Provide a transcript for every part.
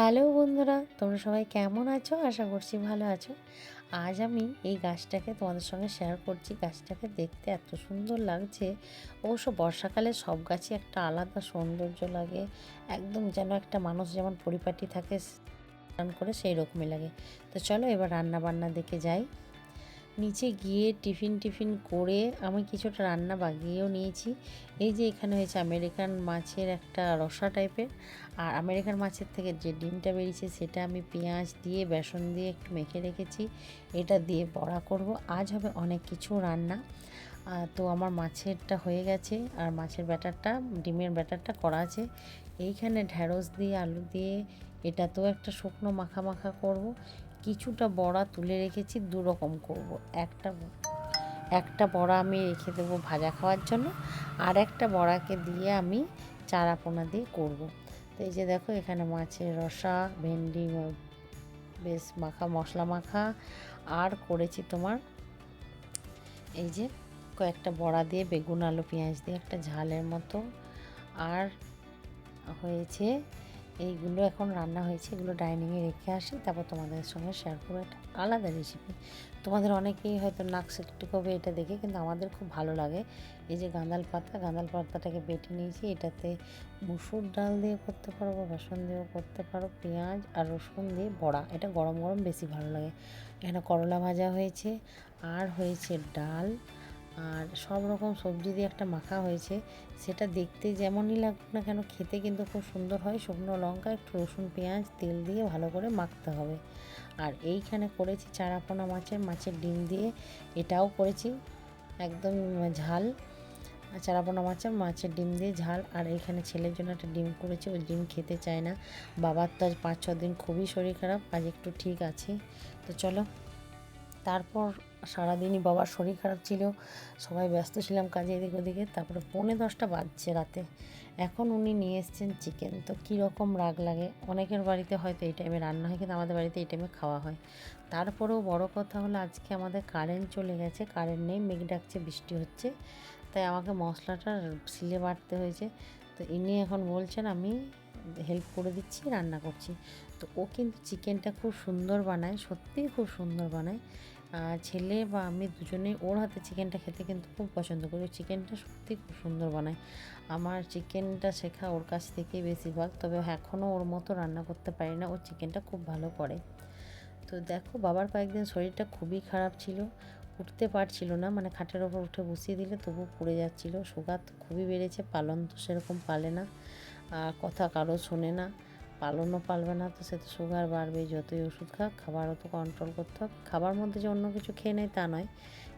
Hello বন্ধুরা, তোমরা সবাই কেমন আছো? আশা করছি ভালো আছো। আজ আমি এই গাছটাকে তোমাদের সঙ্গে শেয়ার করছি। গাছটাকে দেখতে এত সুন্দর লাগছে। অবশ্য বর্ষাকালে সব গাছই একটা আলাদা সৌন্দর্য লাগে। একদম যেন একটা মানুষ যেমন পরিপাটি থাকে, স্নান করে সেই রকমই লাগে। তো চলো এবার রান্না বান্না দেখে যাই। নিচে গিয়ে টিফিন টিফিন করে আমি কিছুটা রান্না বাগিয়েও নিয়েছি। এই যে এখানে হয়েছে আমেরিকান মাছের একটা রসা টাইপের। আর আমেরিকান মাছের থেকে যে ডিমটা বেরিয়েছে সেটা আমি পেঁয়াজ দিয়ে, বেসন দিয়ে একটু মেখে রেখেছি। এটা দিয়ে বড়া করব। আজ হবে অনেক কিছু রান্না। তো আমার মাছেরটা হয়ে গেছে। আর মাছের ব্যাটারটা, ডিমের ব্যাটারটা করা আছে। এইখানে ঢ্যাঁড়স দিয়ে, আলু দিয়ে, এটা তো একটা শুকনো মাখা মাখা করব। কিছুটা বড়া তুলে রেখেছি দু রকম করব একটা একটা বড়া আমি রেখে দেবো ভাজা খাওয়ার জন্য, আর একটা বড়াকে দিয়ে আমি চারা পোনা দিয়ে করব। তো এই যে দেখো, এখানে মাছের রসা, ভেন্ডি বেশ মাখা, মশলা মাখা, আর করেছি তোমার এই যে কয়েকটা বড়া দিয়ে, বেগুন, আলু, পেঁয়াজ দিয়ে একটা ঝালের মতো আর হয়েছে এইগুলো এখন রান্না হয়েছে, এগুলো ডাইনিংয়ে রেখে আসি, তারপর তোমাদের সঙ্গে শেয়ার করব একটা আলাদা রেসিপি তোমাদের অনেকেই হয়তো নাক সিকটিক হবে এটা দেখে, কিন্তু আমাদের খুব ভালো লাগে। এই যে গাঁদাল পাতা, গাঁদাল পাতাটাকে বেটে নিয়েছি, এটাতে মুসুর ডাল দিয়ে করতে পারো বা বেসন দিয়েও করতে পারো, পেঁয়াজ আর রসুন দিয়ে বড়া, এটা গরম গরম বেশি ভালো লাগে। এখানে করলা ভাজা হয়েছে, আর হয়েছে ডাল আর সব রকম সবজি দিয়ে একটা মাখা হয়েছে। সেটা দেখতে যেমনই লাগুক না কেন খেতে কিন্তু খুব সুন্দর হয়। শুকনো লঙ্কা, একটু রসুন, পেঁয়াজ, তেল দিয়ে ভালো করে মাখতে হবে। আর এইখানে করেছি চারাপোনা মাছের মাছের ডিম দিয়ে। এটাও করেছি। একদম ঝাল। চারাপোনা মাছের মাছের ডিম দিয়ে ঝাল। আর এখানে ছেলের জন্য একটা ডিম করেছি। ওই ডিম খেতে চায় না। বাবার তো আজ পাঁচ ছ দিন খুবই শরীর খারাপ। আজ একটু ঠিক আছে। তো চলো। তারপর সারাদিনই বাবার শরীর খারাপ ছিল, সবাই ব্যস্ত ছিলাম কাজে এদিক ওদিকে, তারপরে পৌনে দশটা বাজছে রাতে। এখন উনি নিয়ে এসছেন চিকেন তো কীরকম রাগ লাগে? অনেকের বাড়িতে হয়তো এই টাইমে রান্না হয়, কিন্তু আমাদের বাড়িতে এই টাইমে খাওয়া হয়। তারপরেও বড় কথা হলো, আজকে আমাদের কারেন্ট চলে গেছে কারেন্ট নেই, মেঘ ডাকছে, বৃষ্টি হচ্ছে। তাই আমাকে মশলাটা সিলে বাটতে হয়েছে। তো ইনি এখন বলছেন, আমি হেল্প করে দিচ্ছি, রান্না করছি। তো ও কিন্তু চিকেনটা খুব সুন্দর বানায়, সত্যিই খুব সুন্দর বানায়। ছেলে বা আমি দুজনেই ওর হাতে চিকেনটা খেতে কিন্তু খুব পছন্দ করি। চিকেনটা সত্যি খুব সুন্দর বানায়। আমার চিকেনটা শেখা ওর কাছ থেকেই বেশিরভাগ। তবে এখনও ওর মতো রান্না করতে পারি না। ও চিকেনটা খুব ভালো করে। তো দেখো, বাবার কয়েকদিন শরীরটা খুবই খারাপ ছিল। উঠতে পারছিল না। মানে খাটের ওপর উঠে বসিয়ে দিলে তবু পড়ে যাচ্ছিল। সুগার তো খুবই বেড়েছে। পালন তো সেরকম পালে না। আর কথা কারও শোনে না। পালনও পালবে না, তো সে তো সুগার বাড়বে যতই ওষুধ খাক, খাবারও তো কন্ট্রোল করতে হবে। খাবার মধ্যে যে অন্য কিছু খেয়ে নেয় তা নয়,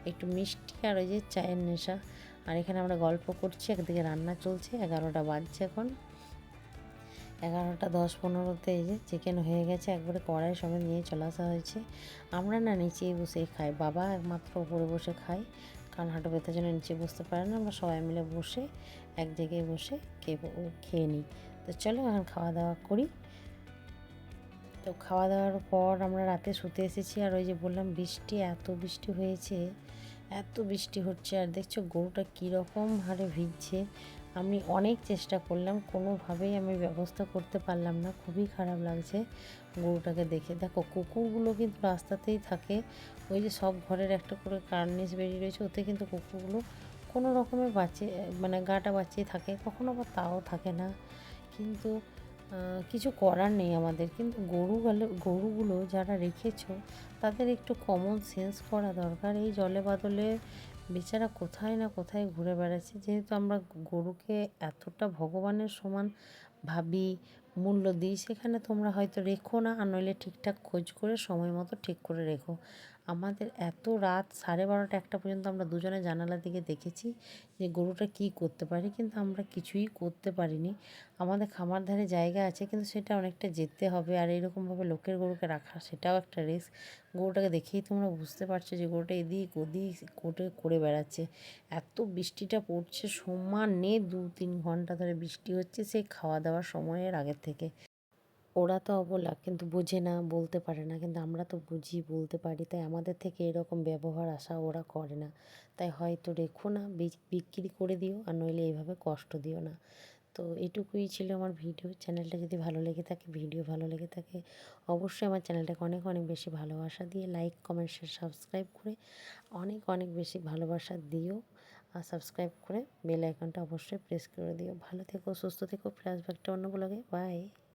একটু মিষ্টি আর ওই যে চায়ের নেশা। আর এখানে আমরা গল্প করছি, একদিকে রান্না চলছে, এগারোটা বাজছে এখন। এগারোটা দশ পনেরোতে এই যে চিকেন হয়ে গেছে, একবারে কড়াই সমেত নিয়ে চলে আসা হয়েছে। আমরা না নিচেই বসেই খাই, বাবা একমাত্র উপরে বসে খাই কারণ হাঁটু ব্যথার জন্য নিচে বসতে পারে না, আমরা সবাই মিলে বসে এক জায়গায় বসে খেয়ে খেয়ে নিই। তো চলো এখন খাওয়া দাওয়া করি। তো খাওয়া দাওয়ার পর আমরা রাতে শুতে এসেছি আর ওই যে বললাম বৃষ্টি, এত বৃষ্টি হয়েছে, এত বৃষ্টি হচ্ছে আর দেখছ গরুটা কীরকম হারে ভিজছে। আমি অনেক চেষ্টা করলাম, কোনোভাবেই আমি ব্যবস্থা করতে পারলাম না, খুবই খারাপ লাগছে গরুটাকে দেখে। দেখো কুকুরগুলো কিন্তু রাস্তাতেই থাকে, ওই যে সব ঘরের একটা করে কার্নিস বেরিয়ে রয়েছে, ওতে কিন্তু কুকুরগুলো কোনো রকমের বাঁচে মানে গাটা বাঁচিয়ে থাকে, কখনো আবার তাও থাকে না। কিন্তু কিছু করার নেই আমাদের। কিন্তু গরু গরুগুলো যারা রেখেছ, তাদের একটু কমন সেন্স করা দরকার। এই জলে বাদলে বেচারা কোথায় না কোথায় ঘুরে বেড়াচ্ছে। যেহেতু আমরা গরুকে এতটা ভগবানের সমান ভাবি, মূল্য দিই, সেখানে তোমরা হয়তো রেখো না, আর নইলে ঠিকঠাক খোঁজ করে, সময় মতো ঠিক করে রেখো। আমাদের এত রাত সাড়ে বারোটা একটা পর্যন্ত আমরা দুজনে জানালা দিকে দেখেছি যে গরুটা কি করতে পারি, কিন্তু আমরা কিছুই করতে পারিনি। আমাদের খামার ধারে জায়গা আছে, কিন্তু সেটা অনেকটা যেতে হবে আর এরকমভাবে লোকের গরুকে রাখা সেটাও একটা রিস্ক গরুটাকে দেখেই তোমরা বুঝতে পারছ যে গরুটা এদিক ওদিক কোটে করে বেড়াচ্ছে। এত বৃষ্টিটা পড়ছে সমানে দু তিন ঘণ্টা ধরে বৃষ্টি হচ্ছে, সেই খাওয়া দাওয়ার সময়ের আগের থেকে। ওরা তো অবলা, কিন্তু বোঝে না, বলতে পারে না। কিন্তু আমরা তো বুঝি, বলতে পারি। তাই আমাদের থেকে এরকম ব্যবহার, আশা ওরা করে না। তাই হয়তো রেখো না বিক্রি করে দিও, আর নইলে এইভাবে কষ্ট দিও না। তো এটুকুই ছিল আমার ভিডিও। চ্যানেলটা যদি ভালো লেগে থাকে, ভিডিও ভালো লেগে থাকে, অবশ্যই আমার চ্যানেলটাকে অনেক অনেক বেশি ভালোবাসা দিয়ে লাইক কমেন্ট শেয়ার সাবস্ক্রাইব করে অনেক অনেক বেশি ভালোবাসা দিও। আর সাবস্ক্রাইব করে বেল আইকনটা অবশ্যই প্রেস করে দিও। ভালো থেকো, সুস্থ থেকো। ফ্রেশ ব্যাগটা অন্য ব্লগে বাই